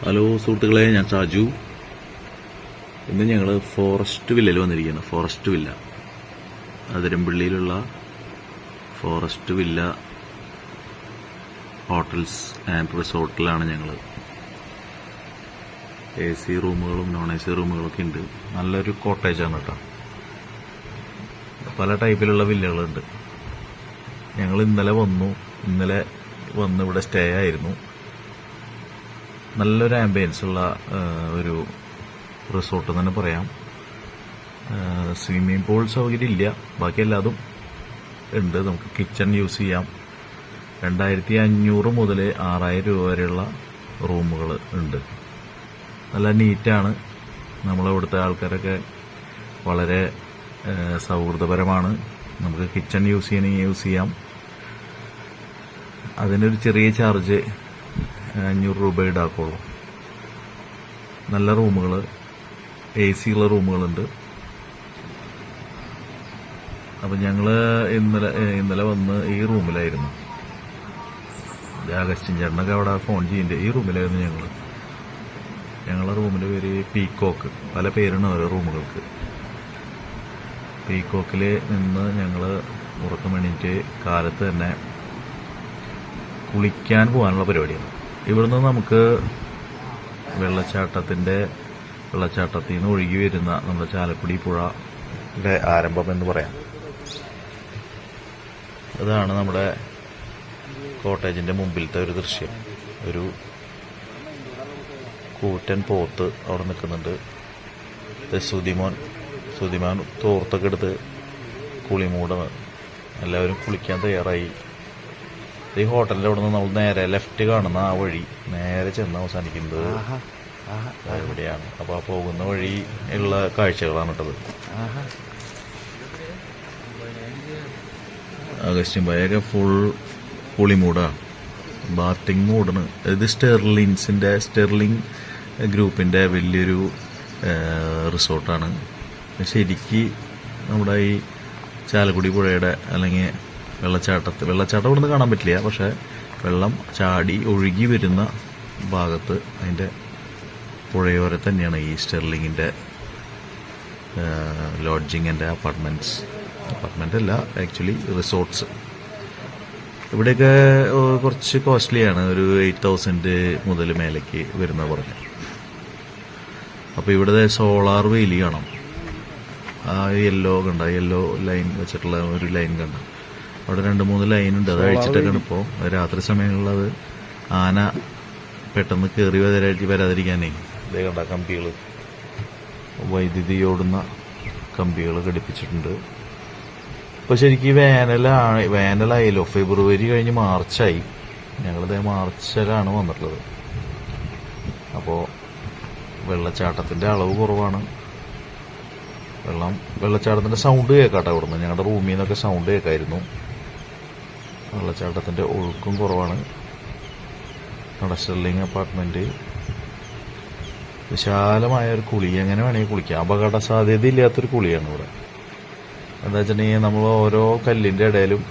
Hello സുഹൃത്തുക്കളെ ഞാൻ സാജു. ഇന്ന് ഞങ്ങൾ ഫോറസ്റ്റ് വില്ലയിൽ വന്നിരിക്കുകയാണ് ഫോറസ്റ്റ് വില്ല അതിരമ്പള്ളിയിലുള്ള ഫോറസ്റ്റ് വില്ല ഹോട്ടൽസ് ആൻഡ് റിസോർട്ടിലാണ് ഞങ്ങൾ എ സി റൂമുകളും നോൺ എ സി റൂമുകളൊക്കെ ഉണ്ട്. നല്ലൊരു കോട്ടേജാണ് കേട്ടോ. പല ടൈപ്പിലുള്ള വില്ലകളുണ്ട് ഞങ്ങൾ ഇന്നലെ വന്നു. ഇന്നലെ വന്ന് ഇവിടെ സ്റ്റേ ആയിരുന്നു. നല്ലൊരു ആംബിയൻസ് ഉള്ള ഒരു റിസോർട്ട് തന്നെ പറയാം. സ്വിമ്മിംഗ് പൂൾ സൗകര്യം ഇല്ല ബാക്കി എല്ലാതും ഉണ്ട്. നമുക്ക് കിച്ചൺ യൂസ് ചെയ്യാം. രണ്ടായിരത്തി അഞ്ഞൂറ് മുതൽ ആറായിരം രൂപ വരെയുള്ള റൂമുകൾ ഉണ്ട്. നല്ല നീറ്റാണ് നമ്മളിവിടുത്തെ ആൾക്കാരൊക്കെ വളരെ സൗഹൃദപരമാണ്. നമുക്ക് കിച്ചൺ യൂസ് ചെയ്യണമെങ്കിൽ യൂസ് ചെയ്യാം. അതിനൊരു ചെറിയ ചാർജ് അഞ്ഞൂറ് രൂപ ഈടാക്കുള്ളൂ നല്ല റൂമുകൾ എ സി ഉള്ള റൂമുകളുണ്ട്. അപ്പം ഞങ്ങൾ ഇന്നലെ ഇന്നലെ വന്ന് ഈ റൂമിലായിരുന്നു. അഗസ്റ്റിൻ ചേട്ടനൊക്കെ അവിടെ ഫോൺ ചെയ്യേണ്ടത് ഈ റൂമിലായിരുന്നു ഞങ്ങൾ ഞങ്ങളുടെ റൂമിന്റെ പേര് പീക്കോക്ക് പല പേരാണ് ഓരോ റൂമുകൾക്ക്. പീക്കോക്കിൽ നിന്ന് ഞങ്ങൾ ഉറക്കം വേണ്ടിയിട്ട് കാലത്ത് തന്നെ കുളിക്കാൻ പോകാനുള്ള പരിപാടിയാണ്. ഇവിടുന്ന് നമുക്ക് വെള്ളച്ചാട്ടത്തിന്റെ വെള്ളച്ചാട്ടത്തിൽ നിന്ന് ഒഴുകി വരുന്ന നമ്മുടെ ചാലക്കുടി പുഴയുടെ ആരംഭം എന്ന് പറയാം. അതാണ് നമ്മുടെ കോട്ടേജിന്റെ മുമ്പിലത്തെ ഒരു ദൃശ്യം. ഒരു കൂറ്റൻ പോത്ത് അവിടെ നിൽക്കുന്നുണ്ട്. സുതിമോൻ സുതിമോൻ തോർത്തൊക്കെ എടുത്ത് കുളിമൂടുന്നത് എല്ലാവരും കുളിക്കാൻ തയ്യാറായി. ഈ ഹോട്ടലിന്റെ അവിടെ നിന്ന് നമ്മൾ നേരെ ലെഫ്റ്റ് കാണുന്ന ആ വഴി നേരെ ചെന്ന് അവസാനിക്കുന്നത് ഇവിടെയാണ് അപ്പൊ ആ പോകുന്ന വഴി ഉള്ള കാഴ്ചകളാണ് കേട്ടത്. അഗസ്റ്റിൻ ഭയൊക്കെ ഫുൾ പുളിമൂടാ ബാത്തിങ് മൂടാണ് ഇത് സ്റ്റെർലിൻസിന്റെ സ്റ്റെർലിംഗ് ഗ്രൂപ്പിന്റെ വലിയൊരു റിസോർട്ടാണ് ശരിക്ക് നമ്മുടെ ഈ ചാലക്കുടി പുഴയുടെ അല്ലെങ്കിൽ വെള്ളച്ചാട്ടത്ത്. വെള്ളച്ചാട്ടം ഇവിടുന്ന് കാണാൻ പറ്റില്ല പക്ഷേ വെള്ളം ചാടി ഒഴുകി വരുന്ന ഭാഗത്ത് അതിന്റെ പുഴയോരെ തന്നെയാണ് ഈ സ്റ്റെർലിങ്ങിന്റെ ലോഡ്ജിങ് ആൻഡ് അപ്പാർട്ട്മെന്റ്സ് അപ്പാർട്ട്മെന്റ് അല്ല ആക്ച്വലി റിസോർട്ട്സ്. ഇവിടെയൊക്കെ കുറച്ച് കോസ്റ്റ്ലിയാണ് ഒരു എയ്റ്റ് തൗസൻഡ് മുതൽ മേലേക്ക് വരുന്ന പറഞ്ഞ് അപ്പോൾ ഇവിടെ സോളാർ വെയിലി കാണാം. ആ യെല്ലോ കണ്ട യെല്ലോ ലൈൻ വെച്ചിട്ടുള്ള ഒരു ലൈൻ കണ്ട. അവിടെ രണ്ട് മൂന്ന് ലൈൻ ഉണ്ട് അത് അഴിച്ചിട്ടൊക്കെയാണ് ഇപ്പോൾ രാത്രി സമയങ്ങളിൽ അത് ആന പെട്ടെന്ന് കയറി വരാതി വരാതിരിക്കാനേ. ഇതേ കണ്ട കമ്പികൾ വൈദ്യുതി ഓടുന്ന കമ്പികൾ ഘടിപ്പിച്ചിട്ടുണ്ട്. ഇപ്പോൾ ശരിക്കും വേനലാണ് വേനലായല്ലോ. ഫെബ്രുവരി കഴിഞ്ഞ് മാർച്ചായി. ഞങ്ങളിത് മാർച്ചിലാണ് വന്നിട്ടുള്ളത്. അപ്പോൾ വെള്ളച്ചാട്ടത്തിന്റെ അളവ് കുറവാണ്. വെള്ളം വെള്ളച്ചാട്ടത്തിന്റെ സൗണ്ട് കേൾക്കാട്ടെ ഇവിടുന്ന് ഞങ്ങളുടെ റൂമിൽ നിന്നൊക്കെ സൗണ്ട് കേൾക്കായിരുന്നു. വെള്ളച്ചാട്ടത്തിന്റെ ഒഴുക്കും കുറവാണ്. നമ്മുടെ സ്റ്റെർലിംഗ് അപ്പാർട്ട്മെന്റ് വിശാലമായ ഒരു കുളി. എങ്ങനെ വേണമെങ്കിൽ കുളിക്കാം. അപകട സാധ്യത ഇല്ലാത്തൊരു കുളിയാണ് ഇവിടെ. എന്താ വെച്ചിട്ടുണ്ടെങ്കിൽ നമ്മൾ ഓരോ കല്ലിന്റെ ഇടയിലും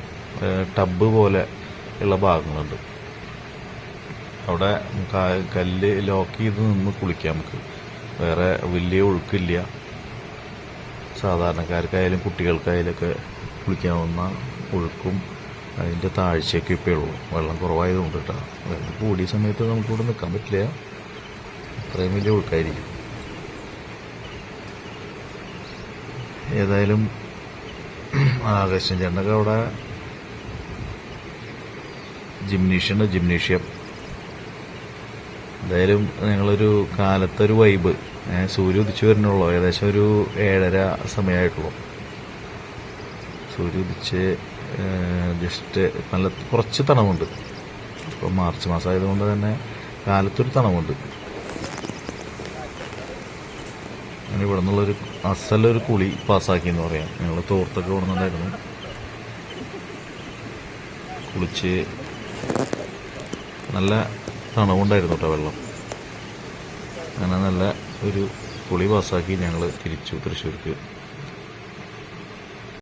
ടബ് പോലെ ഉള്ള ഭാഗങ്ങളുണ്ട്. അവിടെ കല്ല് ലോക്ക് ചെയ്ത് നിന്ന് കുളിക്കാം നമുക്ക്. വേറെ വലിയ ഒഴുക്കില്ല. സാധാരണക്കാർക്കായാലും കുട്ടികൾക്കായാലും ഒക്കെ കുളിക്കാവുന്ന ഒഴുക്കും അതിന്റെ താഴ്ചയൊക്കെ ഇപ്പോഴേ ഉള്ളൂ. വെള്ളം കുറവായതുകൊണ്ട് കേട്ടോ വെള്ളം കൂടിയ സമയത്ത് നമുക്കിവിടെ നിൽക്കാൻ പറ്റില്ല. അത്രയും വലിയ ഒഴുക്കായിരിക്കും. ഏതായാലും ആകാശം ചേട്ടനൊക്കെ അവിടെ ജിംനീഷ്യം ഉണ്ട് ജിംനീഷ്യം. എന്തായാലും ഞങ്ങളൊരു കാലത്തൊരു വൈബ്. സൂര്യ ഉദിച്ചു വരുന്നുള്ളൂ ഏകദേശം ഒരു ഏഴര സമയമായിട്ടുള്ളൂ. സൂര്യ ഉദിച്ച് ജസ്റ്റ് നല്ല കുറച്ച് തണവുണ്ട്. ഇപ്പം മാർച്ച് മാസം ആയതുകൊണ്ട് തന്നെ കാലത്തൊരു തണവുണ്ട്. അങ്ങനെ ഇവിടെ നിന്നുള്ളൊരു അസലൊരു കുളി പാസ്സാക്കി എന്ന് പറയാം. ഞങ്ങൾ തോർത്തൊക്കെ ഓടുന്നുണ്ടായിരുന്നു കുളിച്ച് നല്ല തണവുണ്ടായിരുന്നു കേട്ടോ വെള്ളം. അങ്ങനെ നല്ല ഒരു കുളി പാസ്സാക്കി ഞങ്ങൾ തിരിച്ചു തൃശ്ശൂർക്ക്.